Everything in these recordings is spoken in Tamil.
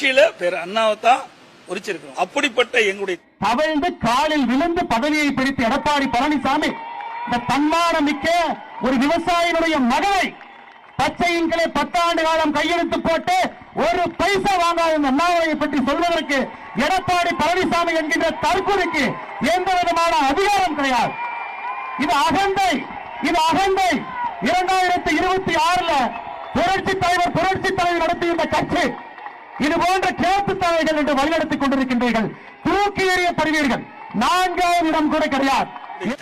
கட்சியில பேர் அண்ணாவை தான் அப்படிப்பட்ட எங்களுடைய தவழ்ந்து காலில் விழுந்து பதவியை பிடித்து எடப்பாடி பழனிசாமி இந்த தன்மானம் மிக்க ஒரு விவசாயினுடைய மகளை பச்சையின்களை பத்தாண்டு காலம் கையெழுத்து போட்டு ஒரு பைசா வாங்காத இந்த அண்ணாமலையை பற்றி சொல்வதற்கு எடப்பாடி பழனிசாமி என்கின்ற தற்கொலைக்கு எந்த விதமான அதிகாரம் கிடையாது. இது அகந்தை இது அகந்தை. இரண்டாயிரத்தி இருபத்தி ஆறுல புரட்சி தலைவர் புரட்சி தலைவர் நடத்திய இந்த கட்சி. இது போன்ற கேப்பு தலைகள் என்று வழிநடத்திக் கொண்டிருக்கின்றீர்கள். தூக்கி எறியப்படுவீர்கள் நான்காவது இடம் கூட கிடையாது.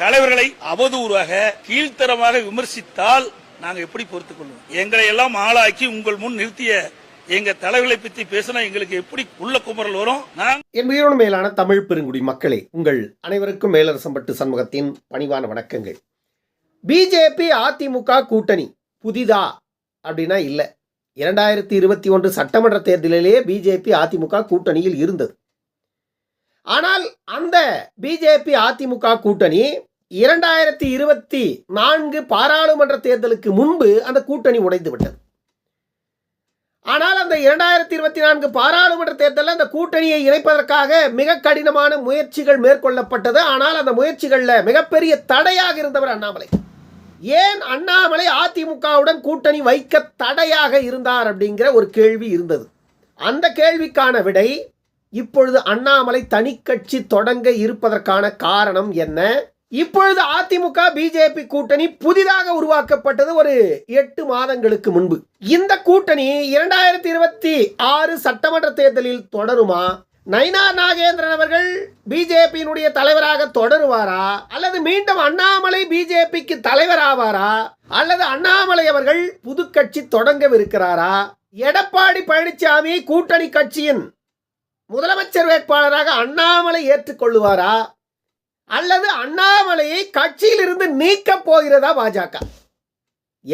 தலைவர்களை அவதூறாக கீழ்த்தரமாக விமர்சித்தால் நாங்க எப்படி பொறுத்துக் கொள்வோம்? எங்களை எல்லாம் ஆளாக்கி உங்கள் முன் நிறுத்திய எங்க தலைவர்களை பத்தி பேசினா எங்களுக்கு எப்படி உள்ள குமரல் வரும்? என் உயிரோடு மேலான தமிழ் பெருங்குடி மக்களே உங்கள் அனைவருக்கும் மேலரசம்பட்டு சண்முகத்தின் பணிவான வணக்கங்கள். பிஜேபி அதிமுக கூட்டணி புதிதா அப்படின்னா இல்லை. இரண்டாயிரத்தி இருபத்தி ஒன்று சட்டமன்ற தேர்தலிலேயே பிஜேபி அதிமுக கூட்டணியில் இருந்தது. ஆனால் அந்த பிஜேபி அதிமுக கூட்டணி இரண்டாயிரத்தி இருபத்தி நான்கு பாராளுமன்ற தேர்தலுக்கு முன்பு அந்த கூட்டணி உடைந்து விட்டது. ஆனால் அந்த இரண்டாயிரத்தி இருபத்தி நான்கு பாராளுமன்ற தேர்தலில் அந்த கூட்டணியை இணைப்பதற்காக மிக கடினமான முயற்சிகள் மேற்கொள்ளப்பட்டது. ஆனால் அந்த முயற்சிகளில் மிகப்பெரிய தடையாக இருந்தவர் அண்ணாமலை. ஏன் அண்ணாமலை அதிமுகவுடன் கூட்டணி வைக்க தடையாக இருந்தார் அப்படிங்கிற ஒரு கேள்வி இருந்தது. அந்த கேள்விக்கான விடை இப்பொழுது அண்ணாமலை தனி கட்சி தொடங்க இருப்பதற்கான காரணம் என்ன? இப்பொழுது அதிமுக பிஜேபி கூட்டணி புதிதாக உருவாக்கப்பட்டது ஒரு எட்டு மாதங்களுக்கு முன்பு. இந்த கூட்டணி இரண்டாயிரத்தி இருபத்தி ஆறு சட்டமன்ற தேர்தலில் தொடருமா? நைனா நாகேந்திரன் அவர்கள் பிஜேபியினுடைய தலைவராக தொடருவாரா? அல்லது மீண்டும் அண்ணாமலை பிஜேபிக்கு தலைவராவாரா? அல்லது அண்ணாமலை அவர்கள் புது கட்சி தொடங்கவிருக்கிறாரா? எடப்பாடி பழனிசாமி கூட்டணி கட்சியின் முதலமைச்சர் வேட்பாளராக அண்ணாமலை ஏற்றுக்கொள்ளுவாரா? அல்லது அண்ணாமலையை கட்சியிலிருந்து நீக்கப் போகிறதா பாஜக?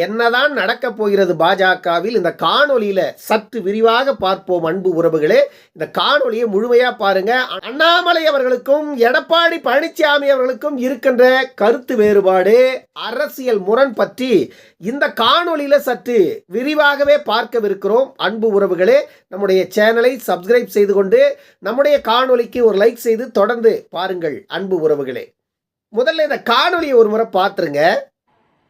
என்னதான் நடக்கப் போகிறது பாஜகவில் இந்த காணொலியில சற்று விரிவாக பார்ப்போம் அன்பு உறவுகளே. இந்த காணொலியை முழுமையா பாருங்க. அண்ணாமலை அவர்களுக்கும் எடப்பாடி பழனிசாமி அவர்களுக்கும் இருக்கின்ற கருத்து வேறுபாடு அரசியல் முரண் பற்றி இந்த காணொலியில சற்று விரிவாகவே பார்க்கவிருக்கிறோம் அன்பு உறவுகளே. நம்முடைய சேனலை சப்ஸ்கிரைப் செய்து கொண்டு நம்முடைய காணொலிக்கு ஒரு லைக் செய்து தொடர்ந்து பாருங்கள் அன்பு உறவுகளே. முதல்ல இந்த காணொலியை ஒரு முறை பார்த்துருங்க.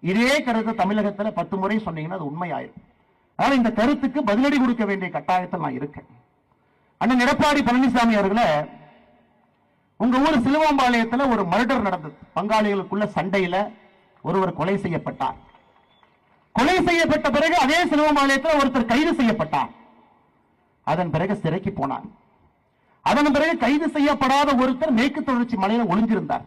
இதே கருத்தை தமிழகத்துல பத்து முறை சொன்னீங்கன்னா அது உண்மையாயிரும். அதனால இந்த கருத்துக்கு பதிலடி கொடுக்க வேண்டிய கட்டாயத்தில் நான் இருக்கேன். அண்ணன் எடப்பாடி பழனிசாமி அவர்களே உங்க ஊர் சிலுவம்பாளையத்தில் ஒரு மர்டர் நடந்தது. பங்காளிகளுக்குள்ள சண்டையில ஒருவர் கொலை செய்யப்பட்டார். கொலை செய்யப்பட்ட பிறகு அதே சிலுவம்பாளையத்தில் ஒருத்தர் கைது செய்யப்பட்டார். அதன் பிறகு சிறைக்கு போனார். அதன் பிறகு கைது செய்யப்படாத ஒருத்தர் மேற்கு தொடர்ச்சி மலையில ஒளிஞ்சிருந்தார்.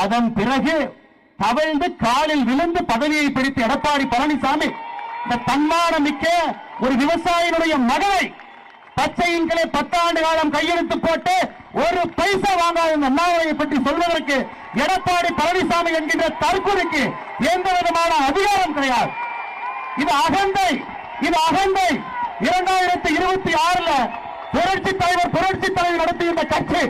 அதன் பிறகு தவழ்ந்து காலில் விழுந்து பதவியை பிடித்து எடப்பாடி பழனிசாமி இந்த தன்மானம் மிக்க ஒரு விவசாயினுடைய மகளை பச்சையின்களை பத்தாண்டு காலம் கையெழுத்து போட்டு ஒரு பைசா வாங்காத இந்த அண்ணாமலையை பற்றி சொல்வதற்கு எடப்பாடி பழனிசாமி என்கின்ற தற்கொலைக்கு எந்த விதமான அதிகாரம் கிடையாது. இது அகந்தை இது அகந்தை. இரண்டாயிரத்தி இருபத்தி ஆறுல புரட்சி தலைவர் புரட்சி தலைவர் நடத்துகின்ற கட்சி.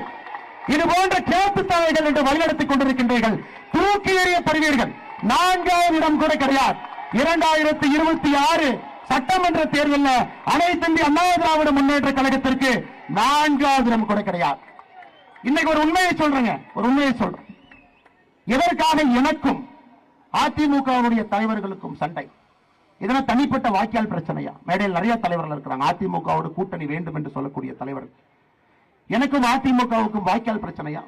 இது போன்ற கேப்பு தலைகள் என்று வழிநடத்திக் கொண்டிருக்கின்றீர்கள். தூக்கி எறியப்படுவீர்கள் நான்காவது இடம் கூட கிடையாது. இரண்டாயிரத்தி இருபத்தி ஆறு சட்டமன்ற தேர்தலில் அனைத்து இந்திய அண்ணா திராவிட முன்னேற்ற கழகத்திற்கு நான்காவது இடம் கூட கிடையாது. இன்னைக்கு ஒரு உண்மையை சொல்றேங்க. ஒரு உண்மையை சொல்றேன். எதற்காக எனக்கும் அதிமுகவுடைய தலைவர்களுக்கும் சண்டை? இதெல்லாம் தனிப்பட்ட வாக்கியால் பிரச்சனையா? மேடையில் நிறைய தலைவர்கள் இருக்கிறாங்க. அதிமுகவோட கூட்டணி வேண்டும் என்று சொல்லக்கூடிய தலைவர்கள். எனக்கும் அதிமுகவுக்கும் வாய்க்கால் பிரச்சனையா?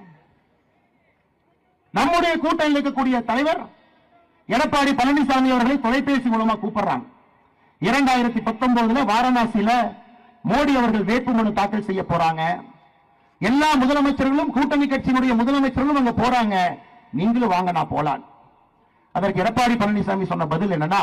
நம்முடைய கூட்டணியில் இருக்கக்கூடிய தலைவர் எடப்பாடி பழனிசாமி அவர்களை தொலைபேசி மூலமா கூப்பிடுறாங்க. இரண்டாயிரத்தி பத்தொன்பதுல வாரணாசியில மோடி அவர்கள் வேட்புமனு தாக்கல் செய்ய போறாங்க. எல்லா முதலமைச்சர்களும் கூட்டணி கட்சியினுடைய முதலமைச்சர்களும் அங்க போறாங்க. நீங்களும் வாங்க நான் போலான் அதற்கு எடப்பாடி பழனிசாமி சொன்ன பதில் என்னன்னா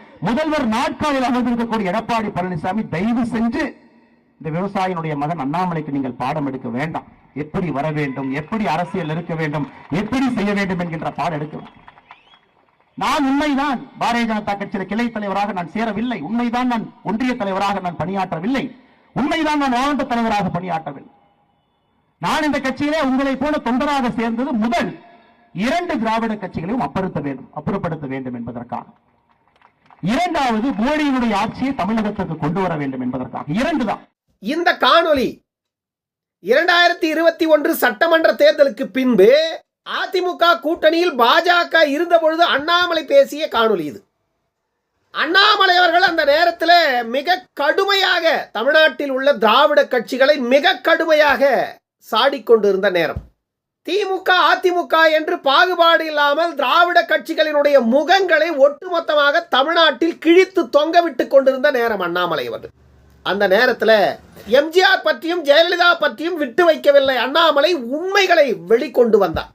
முதல்வர் நாட்காலில் அமர்ந்திருக்கக்கூடிய எடப்பாடி பழனிசாமி தயவு செஞ்சு இந்த விவசாயினுடைய மகன் அண்ணாமலைக்கு நீங்கள் பாடம் எடுக்க வேண்டாம். எப்படி வர வேண்டும் எப்படி அரசியல் இருக்க வேண்டும் எப்படி செய்ய வேண்டும் என்கின்ற பாடம் எடுக்க நான் உண்மைதான் பாரதிய ஜனதா கட்சியில கிளை தலைவராக நான் சேரவில்லை. உண்மைதான் நான் ஒன்றிய தலைவராக நான் பணியாற்றவில்லை. உண்மைதான் நான் மாவட்ட தலைவராக பணியாற்றவில்லை. நான் இந்த கட்சியிலே உங்களை போல தொண்டராக சேர்ந்தது முதல் இரண்டு திராவிட கட்சிகளையும் அப்புறத்த வேண்டும் அப்புறப்படுத்த வேண்டும் என்பதற்காக. இரண்டாவது மோடியினுடைய ஆட்சியை தமிழகத்திற்கு கொண்டு வர வேண்டும் என்பதற்காக. இரண்டு தான் இந்த காணொலி இரண்டாயிரத்தி இருபத்தி ஒன்று சட்டமன்ற தேர்தலுக்கு பின்பு அதிமுக கூட்டணியில் பாஜக இருந்த பொழுது அண்ணாமலை பேசிய காணொலி இது. அண்ணாமலை அவர்கள் அந்த நேரத்தில் மிக கடுமையாக தமிழ்நாட்டில் உள்ள திராவிட கட்சிகளை மிக கடுமையாக சாடிக்கொண்டிருந்த நேரம். திமுக அதிமுக என்று பாகுபாடு இல்லாமல் திராவிட கட்சிகளினுடைய முகங்களை ஒட்டுமொத்தமாக தமிழ்நாட்டில் கிழித்து தொங்க விட்டு கொண்டிருந்த நேரம் அண்ணாமலை அவர்கள். அந்த நேரத்தில் எம்ஜிஆர் பற்றியும் ஜெயலலிதா பற்றியும் விட்டு வைக்கவில்லை அண்ணாமலை உண்மைகளை வெளிக்கொண்டு வந்தார்.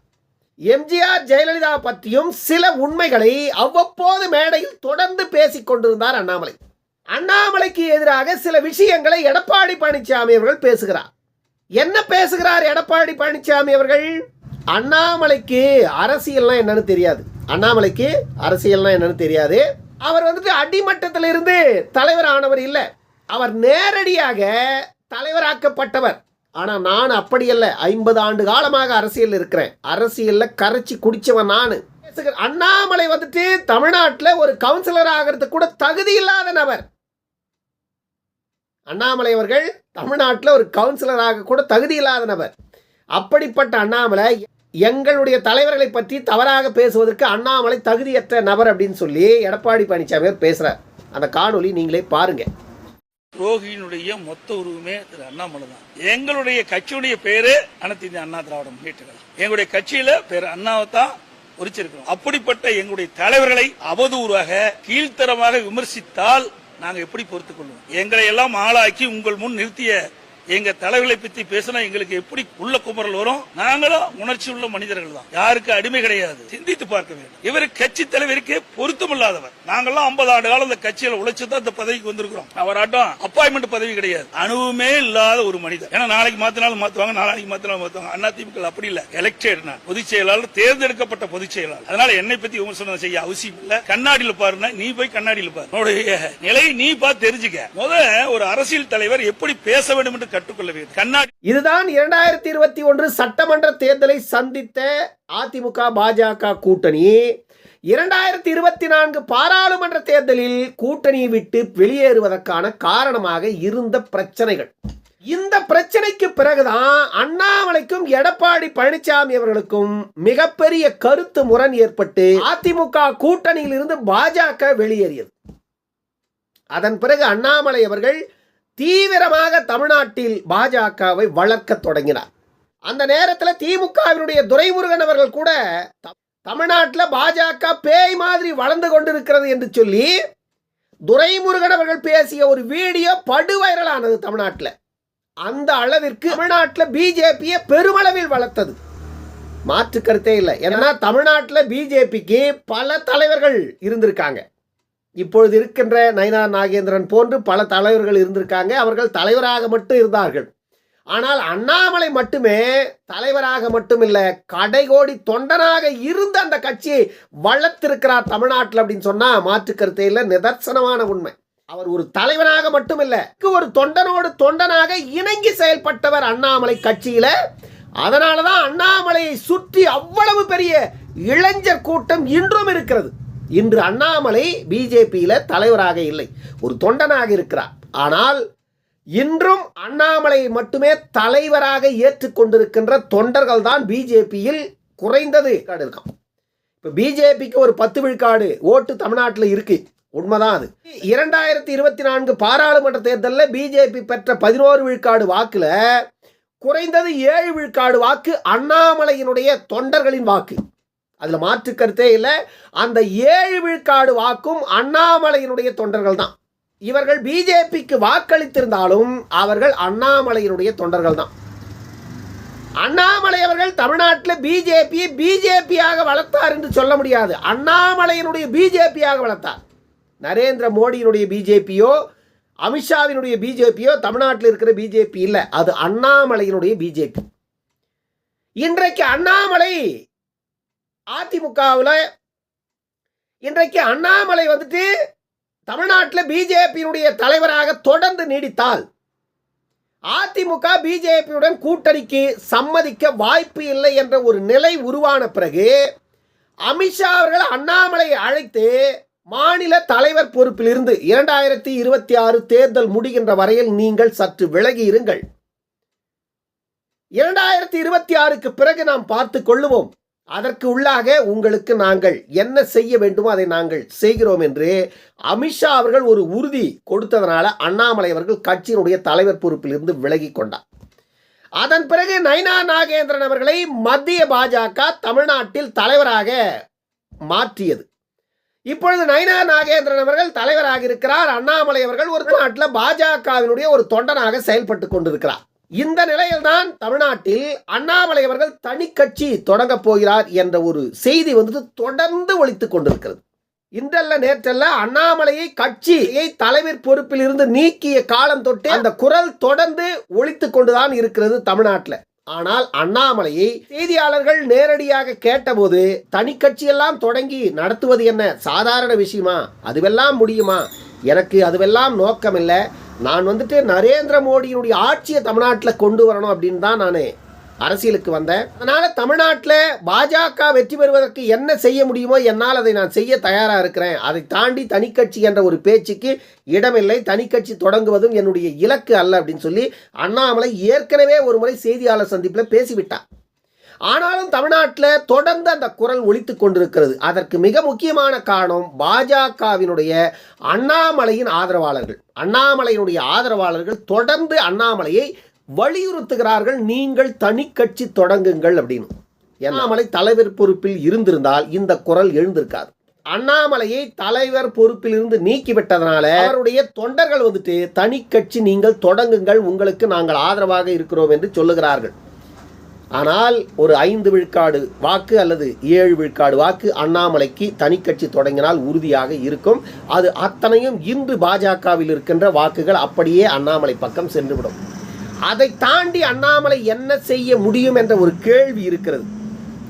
எம்ஜிஆர் ஜெயலலிதா பற்றியும் சில உண்மைகளை அவ்வப்போது மேடையில் தொடர்ந்து பேசிக் கொண்டிருந்தார் அண்ணாமலை. அண்ணாமலைக்கு எதிராக சில விஷயங்களை எடப்பாடி பழனிசாமி அவர்கள் பேசுகிறார். என்ன பேசுகிறார் எடப்பாடி பழனிசாமி அவர்கள்? அண்ணாமலைக்கு அரசியல்லாம் என்னன்னு தெரியாது. அண்ணாமலைக்கு அரசியல்லாம் என்னன்னு தெரியாது. அவர் வந்துட்டு அடிமட்டத்தில் இருந்து தலைவர் ஆனவர் இல்லை. அவர் நேரடியாக தலைவராக்கப்பட்டவர். ஆனால் நான் அப்படி அல்ல. ஐம்பது ஆண்டு காலமாக அரசியல் இருக்கிறேன். அரசியலில் கரைச்சி குடிச்சவன் நான். அண்ணாமலை வந்துட்டு தமிழ்நாட்டில் ஒரு கவுன்சிலர் ஆகிறதுக்கு கூட தகுதி இல்லாத நபர். அண்ணாமலை அவர்கள் தமிழ்நாட்டில் ஒரு கவுன்சிலராக கூட தகுதி இல்லாத நபர். அப்படிப்பட்ட அண்ணாமலை எங்களுடைய தலைவர்களை பற்றி தவறாக பேசுவதற்கு அண்ணாமலை தகுதியற்ற நபர் அப்படின்னு சொல்லி எடப்பாடி பழனிசாமி பேசுகிறார் அந்த காணொலி நீங்களே பாருங்க. துரோகியினுடைய மொத்த உருவமே திரு அண்ணாமலை தான். எங்களுடைய கட்சியுடைய பேரு அனைத்து இந்திய அண்ணா திராவிட முன்னேற்ற கழகம். எங்களுடைய கட்சியில பேர் அண்ணாவை தான் உரிச்சிருக்கிறோம் அப்படிப்பட்ட எங்களுடைய தலைவர்களை அவதூறாக கீழ்த்தரமாக விமர்சித்தால் நாங்கள் எப்படி பொறுத்துக்கொள்வோம்? எங்களை எல்லாம் ஆளாக்கி உங்கள் முன் நிறுத்திய எங்க தலைவர்களை பத்தி பேசினா எங்களுக்கு எப்படி உள்ள குமரல் வரும்? நாங்களும் உணர்ச்சி உள்ள மனிதர்கள் தான். யாருக்கு அடிமை கிடையாது. சிந்தித்து பார்க்க வேண்டும். இவர் கட்சி தலைவருக்கு பொருத்தமில்லாதவர் நாங்கெல்லாம் ஐம்பது ஆண்டு காலம் இந்த கட்சியில உழைச்சு தான் இந்த பதவிக்கு வந்திருக்கிறோம். அவராட்டம் அப்பாயின்மெண்ட் பதவி கிடையாது. அனுபவமே இல்லாத ஒரு மனிதர். ஏன்னா நாளைக்கு மாத்தினாலும் மாத்துவாங்க நாளைக்கு மாத்தினாலும் மாத்துவாங்க. அண்ணா திமுக அப்படி இல்ல. எலெக்டட் பொதுச் செயலாளர் தேர்ந்தெடுக்கப்பட்ட பொதுச் செயலாளர். அதனால என்னை பத்தி விமர்சனம் செய்ய அவசியம் இல்ல. கண்ணாடியில பாருன்னா நீ போய் கண்ணாடியில் பாரு. நிலையை நீ பார்த்து தெரிஞ்சுக்க. முத ஒரு அரசியல் தலைவர் எப்படி பேச வேண்டும் என்று கற்றுக்கொள்ள கண்ணாடி இதுதான் இரண்டாயிரத்தி இருபத்தி ஒன்று சட்டமன்ற தேர்தலை சந்தித்த அதிமுக பாஜக கூட்டணி. இரண்டாயிரத்தி இருபத்தி நான்கு பாராளுமன்ற தேர்தலில் கூட்டணியை விட்டு வெளியேறுவதற்கான காரணமாக இருந்த பிரச்சனைகள். இந்த பிரச்சனைக்கு பிறகுதான் அண்ணாமலைக்கும் எடப்பாடி பழனிசாமி அவர்களுக்கும் மிகப்பெரிய கருத்து முரண் ஏற்பட்டு அதிமுக கூட்டணியில் இருந்து பாஜக வெளியேறியது. அதன் பிறகு அண்ணாமலை அவர்கள் தீவிரமாக தமிழ்நாட்டில் பாஜகவை வளர்க்க தொடங்கினார். அந்த நேரத்தில் திமுகவினுடைய துரைமுருகன் அவர்கள் கூட த- தமிழ்நாட்டில் பாஜக பேய் மாதிரி வளர்ந்து கொண்டிருக்கிறது என்று சொல்லி துரைமுருகன் அவர்கள் பேசிய ஒரு வீடியோ படு வைரலானது தமிழ்நாட்டில். அந்த அளவிற்கு தமிழ்நாட்டில் பிஜேபியை பெருமளவில் வளர்த்தது. மாற்று கருத்தே இல்லை. ஏன்னா தமிழ்நாட்டில் பிஜேபிக்கு பல தலைவர்கள் இருந்திருக்காங்க. இப்பொழுது இருக்கின்ற நயனா நாகேந்திரன் போன்று பல தலைவர்கள் இருந்திருக்காங்க. அவர்கள் தலைவராக மட்டும் இருந்தார்கள். ஆனால் அண்ணாமலை மட்டுமே தலைவராக மட்டும் இல்லை கடைகோடி தொண்டனாக இருந்த அந்த கட்சியை வளர்த்திருக்கிறார் தமிழ்நாட்டில் அப்படின்னு சொன்னா மாற்று கருத்தையில் இல்லை நிதர்சனமான உண்மை. அவர் ஒரு தலைவனாக மட்டும் இல்லை ஒரு தொண்டனோடு தொண்டனாக இணங்கி செயல்பட்டவர் அண்ணாமலை கட்சியில. அதனாலதான் அண்ணாமலையை சுற்றி அவ்வளவு பெரிய இளைஞர் கூட்டம் இன்றும் இருக்கிறது. இன்று அண்ணாமலை பிஜேபியில் தலைவராக இல்லை. ஒரு தொண்டனாக இருக்கிறார். ஆனால் இன்றும் அண்ணாமலை மட்டுமே தலைவராக ஏற்றுக்கொண்டிருக்கின்ற தொண்டர்கள் தான் பிஜேபியில் குறைந்தது விழுக்காடு இருக்கான் இப்போ பிஜேபிக்கு ஒரு பத்து விழுக்காடு ஓட்டு தமிழ்நாட்டில் இருக்கு. உண்மைதான் அது. இரண்டாயிரத்தி இருபத்தி நான்கு பாராளுமன்ற தேர்தலில் பிஜேபி பெற்ற பதினோரு விழுக்காடு வாக்கில் குறைந்தது ஏழு விழுக்காடு வாக்கு அண்ணாமலையினுடைய தொண்டர்களின் வாக்கு. அதில் மாற்று கருத்தே இல்லை. அந்த ஏழு விழுக்காடு வாக்கும் அண்ணாமலையினுடைய தொண்டர்கள் தான். இவர்கள் பிஜேபிக்கு வாக்களித்திருந்தாலும் அவர்கள் அண்ணாமலையினுடைய தொண்டர்கள் தான். அண்ணாமலை அவர்கள் தமிழ்நாட்டில் பிஜேபியை பிஜேபியாக வளர்த்தார் என்று சொல்ல முடியாது. அண்ணாமலையினுடைய பிஜேபியாக வளர்த்தார். நரேந்திர மோடியினுடைய பிஜேபியோ அமித்ஷாவினுடைய பிஜேபியோ தமிழ்நாட்டில் இருக்கிற பிஜேபி இல்லை. அது அண்ணாமலையினுடைய பிஜேபி. இன்றைக்கு அண்ணாமலை அதிமுகவில் இன்றைக்கு அண்ணாமலை வந்துட்டு தமிழ்நாட்டில் பிஜேபியினுடைய தலைவராக தொடர்ந்து நீடித்தால் அதிமுக பிஜேபியுடன் கூட்டணிக்கு சம்மதிக்க வாய்ப்பு இல்லை என்ற ஒரு நிலை உருவான பிறகு அமித்ஷா அவர்கள் அண்ணாமலையை அழைத்து மாநில தலைவர் பொறுப்பிலிருந்து இரண்டாயிரத்தி இருபத்தி ஆறு தேர்தல் முடிகின்ற வரையில் நீங்கள் சற்று விலகி இருங்கள். இரண்டாயிரத்தி இருபத்தி ஆறுக்கு பிறகு நாம் பார்த்து கொள்ளுவோம். அதற்கு உள்ளாக உங்களுக்கு நாங்கள் என்ன செய்ய வேண்டுமோ அதை நாங்கள் செய்கிறோம் என்று அமித்ஷா அவர்கள் ஒரு உறுதி கொடுத்ததனால அண்ணாமலை அவர்கள் கட்சியினுடைய தலைவர் பொறுப்பிலிருந்து விலகி கொண்டார். அதன் பிறகு நைனா நாகேந்திரன் அவர்களை மத்திய பாஜக தமிழ்நாட்டில் தலைவராக மாற்றியது. இப்பொழுது நைனா நாகேந்திரன் அவர்கள் தலைவராக இருக்கிறார். அண்ணாமலை அவர்கள் ஒரு நாட்டில் பாஜகவினுடைய ஒரு தொண்டனாக செயல்பட்டு கொண்டிருக்கிறார். இந்த நிலையில்தான் தமிழ்நாட்டில் அண்ணாமலை அவர்கள் தனி கட்சி தொடங்கப் போகிறார் என்ற ஒரு செய்தி வந்துட்டு தொடர்ந்து ஒழித்துக் கொண்டிருக்கிறது. இன்றல்ல நேற்றல்ல அண்ணாமலையை கட்சியை தலைவர் பொறுப்பில் இருந்து நீக்கிய காலம் தொட்டு அந்த குரல் தொடர்ந்து ஒழித்துக் கொண்டுதான் இருக்கிறது தமிழ்நாட்டில். ஆனால் அண்ணாமலையை செய்தியாளர்கள் நேரடியாக கேட்டபோது தனி கட்சியெல்லாம் தொடங்கி நடத்துவது என்ன? சாதாரண விஷயமா? அதுவெல்லாம் முடியுமா? எனக்கு அதுவெல்லாம் நோக்கமில்லை. நான் வந்துட்டு நரேந்திர மோடியினுடைய ஆட்சியை தமிழ்நாட்டில் கொண்டு வரணும் அப்படின்னு தான் நான் அரசியலுக்கு வந்தேன். அதனால் தமிழ்நாட்டில் பாஜக வெற்றி பெறுவதற்கு என்ன செய்ய முடியுமோ என்னால் அதை நான் செய்ய தயாராக இருக்கிறேன். அதை தாண்டி தனிக்கட்சி என்ற ஒரு பேச்சுக்கு இடமில்லை. தனிக்கட்சி தொடங்குவதும் என்னுடைய இலக்கு அல்ல அப்படின்னு சொல்லி அண்ணாமலை ஏற்கனவே ஒரு முறை செய்தியாளர் சந்திப்பில் பேசிவிட்டார். ஆனாலும் தமிழ்நாட்டில் தொடர்ந்து அந்த குரல் ஒழித்து கொண்டிருக்கிறது. அதற்கு மிக முக்கியமான காரணம் பாஜகவினுடைய அண்ணாமலையின் ஆதரவாளர்கள். அண்ணாமலையினுடைய ஆதரவாளர்கள் தொடர்ந்து அண்ணாமலையை வலியுறுத்துகிறார்கள். நீங்கள் தனி கட்சி தொடங்குங்கள் அப்படின்னு. அண்ணாமலை தலைவர் பொறுப்பில் இருந்திருந்தால் இந்த குரல் எழுந்திருக்காது. அண்ணாமலையை தலைவர் பொறுப்பில் இருந்து நீக்கிவிட்டதனால அவருடைய தொண்டர்கள் வந்துட்டு தனி கட்சி நீங்கள் தொடங்குங்கள் உங்களுக்கு நாங்கள் ஆதரவாக இருக்கிறோம் என்று சொல்லுகிறார்கள். ஆனால் ஒரு ஐந்து விழுக்காடு வாக்கு அல்லது ஏழு விழுக்காடு வாக்கு அண்ணாமலைக்கு தனி கட்சி தொடங்கினால் உறுதியாக இருக்கும். அது அத்தனையும் இன்று பாஜகவில் இருக்கின்ற வாக்குகள் அப்படியே அண்ணாமலை பக்கம் சென்றுவிடும். அதை தாண்டி அண்ணாமலை என்ன செய்ய முடியும் என்ற ஒரு கேள்வி இருக்கிறது.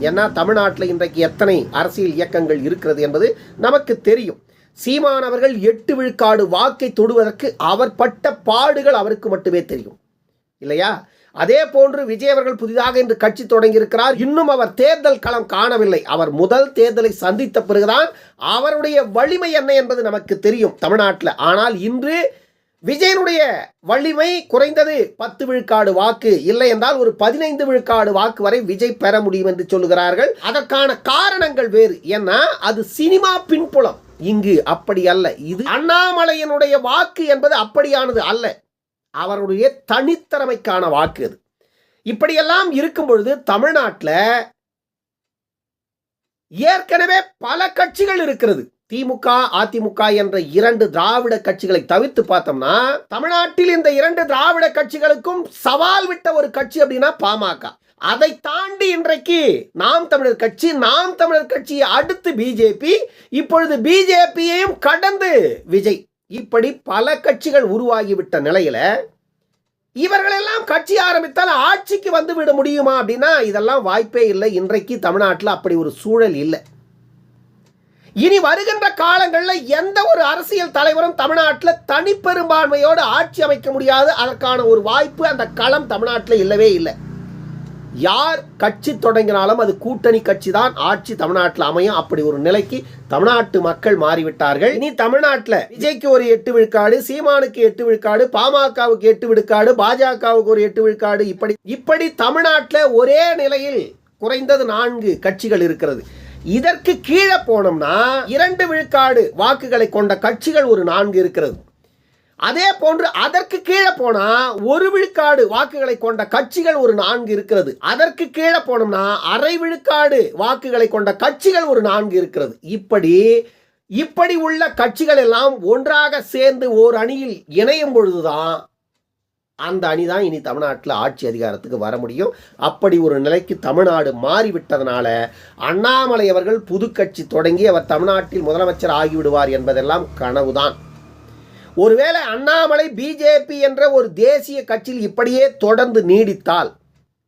ஏன்னா தமிழ்நாட்டில் இன்றைக்கு எத்தனை அரசியல் இயக்கங்கள் இருக்கிறது என்பது நமக்கு தெரியும். சீமான் அவர்கள் எட்டு விழுக்காடு வாக்கை தொடுவதற்கு அவர் பட்ட பாடுகள் அவருக்கு மட்டுமே தெரியும். இல்லையா? அதே போன்று விஜய் அவர்கள் புதிதாக இன்று கட்சி தொடங்கியிருக்கிறார். இன்னும் அவர் தேர்தல் களம் காணவில்லை. அவர் முதல் தேர்தலை சந்தித்த பிறகுதான் அவருடைய வலிமை என்ன என்பது நமக்கு தெரியும் தமிழ்நாட்டில். ஆனால் இன்று விஜயனுடைய வலிமை குறைந்தது பத்து விழுக்காடு வாக்கு. இல்லை என்றால் ஒரு பதினைந்து விழுக்காடு வாக்கு வரை விஜய் பெற முடியும் என்று சொல்லுகிறார்கள். அதற்கான காரணங்கள் வேறு. ஏன்னா அது சினிமா பின்புலம். இங்கு அப்படி அல்ல. இது அண்ணாமலையனுடைய வாக்கு என்பது அப்படியானது அல்ல. அவருடைய தனித்திறமைக்கான வாக்கு அது. இப்படியெல்லாம் இருக்கும் பொழுது தமிழ்நாட்டில் ஏற்கனவே பல கட்சிகள் இருக்கிறது. திமுக அதிமுக என்ற இரண்டு திராவிட கட்சிகளை தவிர்த்து பார்த்தோம்னா தமிழ்நாட்டில் இந்த இரண்டு திராவிட கட்சிகளுக்கும் சவால் விட்ட ஒரு கட்சி அப்படின்னா பாமக. அதை தாண்டி இன்றைக்கு நாம் தமிழர் கட்சி நாம் தமிழர் கட்சியை அடுத்து பிஜேபி இப்பொழுது பிஜேபியையும் கடந்து விஜய். இப்படி பல கட்சிகள் உருவாகிவிட்ட நிலையில இவர்களெல்லாம் கட்சி ஆரம்பித்தால் ஆட்சிக்கு வந்து விட முடியுமா அப்படின்னா இதெல்லாம் வாய்ப்பே இல்லை. இன்றைக்கு தமிழ்நாட்டில் அப்படி ஒரு சூழல் இல்லை. இனி வருகின்ற காலங்களில் எந்த ஒரு அரசியல் தலைவரும் தமிழ்நாட்டில் தனிப்பெரும்பான்மையோடு ஆட்சி அமைக்க முடியாது. அதற்கான ஒரு வாய்ப்பு அந்த களம் தமிழ்நாட்டில் இல்லவே இல்லை. யார் கட்சி தொடங்கினாலும் அது கூட்டணி கட்சி தான் ஆட்சி தமிழ்நாட்டில் அமையும். அப்படி ஒரு நிலைக்கு தமிழ்நாட்டு மக்கள் மாறிவிட்டார்கள். இனி தமிழ்நாட்டில் விஜய்க்கு ஒரு எட்டு விழுக்காடு சீமானுக்கு எட்டு விழுக்காடு பாமகவுக்கு எட்டு விழுக்காடு பாஜகவுக்கு ஒரு எட்டு விழுக்காடு இப்படி இப்படி தமிழ்நாட்டில் ஒரே நிலையில் குறைந்தது நான்கு கட்சிகள் இருக்கிறது. இதற்கு கீழே போனோம்னா இரண்டு விழுக்காடு வாக்குகளை கொண்ட கட்சிகள் ஒரு நான்கு இருக்கிறது. அதே போன்று அதற்கு கீழே போனால் ஒரு விழுக்காடு வாக்குகளை கொண்ட கட்சிகள் ஒரு நான்கு இருக்கிறது. அதற்கு கீழே போனோம்னா அரை விழுக்காடு வாக்குகளை கொண்ட கட்சிகள் ஒரு நான்கு இருக்கிறது. இப்படி இப்படி உள்ள கட்சிகள் எல்லாம் ஒன்றாக சேர்ந்து ஓர் அணியில் இணையும் பொழுதுதான் அந்த அணி தான் இனி தமிழ்நாட்டில் ஆட்சி அதிகாரத்துக்கு வர முடியும். அப்படி ஒரு நிலைக்கு தமிழ்நாடு மாறிவிட்டதனால அண்ணாமலை அவர்கள் புது கட்சி தொடங்கி அவர் தமிழ்நாட்டில் முதலமைச்சர் ஆகிவிடுவார் என்பதெல்லாம் கனவுதான். ஒருவேளை அண்ணாமலை பிஜேபி என்ற ஒரு தேசிய கட்சியில் இப்படியே தொடர்ந்து நீடித்தால்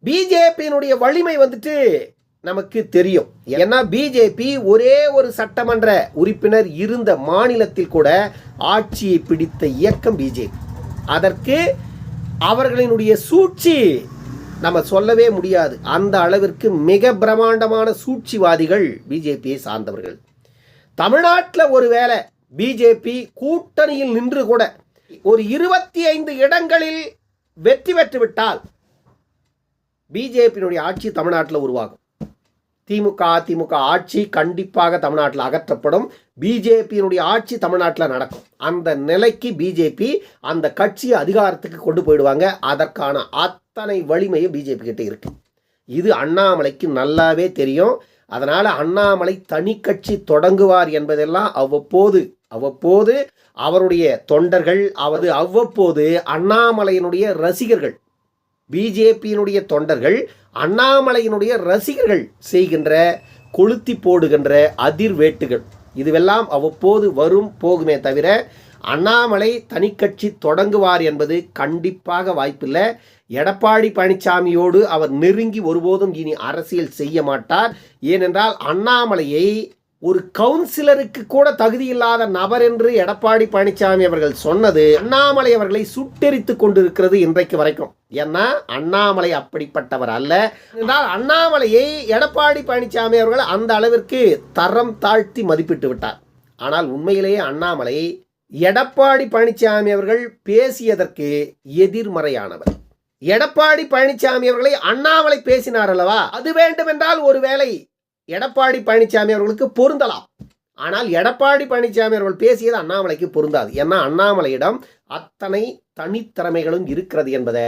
பிஜேபியினுடைய வலிமை வந்துட்டு நமக்கு தெரியும். ஏன்னா பிஜேபி ஒரே ஒரு சட்டமன்ற உறுப்பினர் இருந்த மாநிலத்தில் கூட ஆட்சியை பிடித்த இயக்கம் பிஜேபி அதற்கு அவர்களினுடைய சூழ்ச்சி நம்ம சொல்லவே முடியாது. அந்த அளவிற்கு மிக பிரம்மாண்டமான சூழ்ச்சிவாதிகள் பிஜேபியை சார்ந்தவர்கள். தமிழ்நாட்டில் ஒருவேளை பிஜேபி கூட்டணியில் நின்று கூட ஒரு இருபத்தி ஐந்து இடங்களில் வெற்றி பெற்றுவிட்டால் பிஜேபியினுடைய ஆட்சி தமிழ்நாட்டில் உருவாகும். திமுக அதிமுக ஆட்சி கண்டிப்பாக தமிழ்நாட்டில் அகற்றப்படும். பிஜேபியினுடைய ஆட்சி தமிழ்நாட்டில் நடக்கும். அந்த நிலைக்கு பிஜேபி அந்த கட்சியை அதிகாரத்துக்கு கொண்டு போயிடுவாங்க. அதற்கான அத்தனை வலிமையும் பிஜேபி கிட்டே இருக்கு. இது அண்ணாமலைக்கு நல்லாவே தெரியும். அதனால் அண்ணாமலை தனி கட்சி தொடங்குவார் என்பதெல்லாம் அவ்வப்போது அவ்வப்போது அவருடைய தொண்டர்கள் அவது அவ்வப்போது அண்ணாமலையினுடைய ரசிகர்கள் பிஜேபியினுடைய தொண்டர்கள் அண்ணாமலையினுடைய ரசிகர்கள் செய்கின்ற கொளுத்தி போடுகின்ற அதிர்வேட்டுகள். இதுவெல்லாம் அவ்வப்போது வரும் போகுமே தவிர அண்ணாமலை தனிக்கட்சி தொடங்குவார் என்பது கண்டிப்பாக வாய்ப்பில்லை. எடப்பாடி பழனிசாமியோடு அவர் நெருங்கி ஒருபோதும் இனி அரசியல் செய்ய மாட்டார். ஏனென்றால் அண்ணாமலையை ஒரு கவுன்சிலருக்கு கூட தகுதியில்லாத நபர் என்று எடப்பாடி பழனிசாமி அவர்கள் சொன்னது அண்ணாமலை அவர்களை சுட்டெரித்து கொண்டிருக்கிறது இன்றைக்கு வரைக்கும். ஏன்னா அண்ணாமலை அப்படிப்பட்டவர் அல்ல. என்றால் அண்ணாமலையை எடப்பாடி பழனிசாமி அவர்கள் அந்த அளவிற்கு தரம் தாழ்த்தி மதிப்பிட்டு விட்டார். ஆனால் உண்மையிலேயே அண்ணாமலை எடப்பாடி பழனிசாமி அவர்கள் பேசியதற்கு எதிர்மறையானவர். எடப்பாடி பழனிசாமி அவர்களை அண்ணாமலை பேசினார் அல்லவா? அது வேண்டுமென்றால் ஒருவேளை எடப்பாடி பழனிசாமி அவர்களுக்கு பொருந்தலாம். ஆனால் எடப்பாடி பழனிசாமி அவர்கள் பேசியது அண்ணாமலைக்கு பொருந்தாது. ஏன்னா அண்ணாமலையிடம் அத்தனை தனித்திறமைகளும் இருக்கிறது என்பதை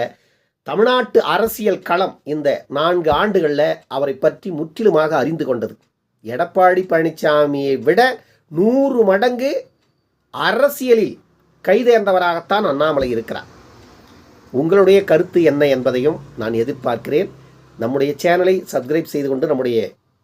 தமிழ்நாட்டு அரசியல் களம் இந்த நான்கு ஆண்டுகளில் அவரை பற்றி முற்றிலுமாக அறிந்து கொண்டது. எடப்பாடி பழனிசாமியை விட நூறு மடங்கு அரசியலில் கைதேர்ந்தவராகத்தான் அண்ணாமலை இருக்கிறார். உங்களுடைய கருத்து என்ன என்பதையும் நான் எதிர்பார்க்கிறேன். நம்முடைய சேனலை சப்ஸ்கிரைப் செய்து கொண்டு நம்முடைய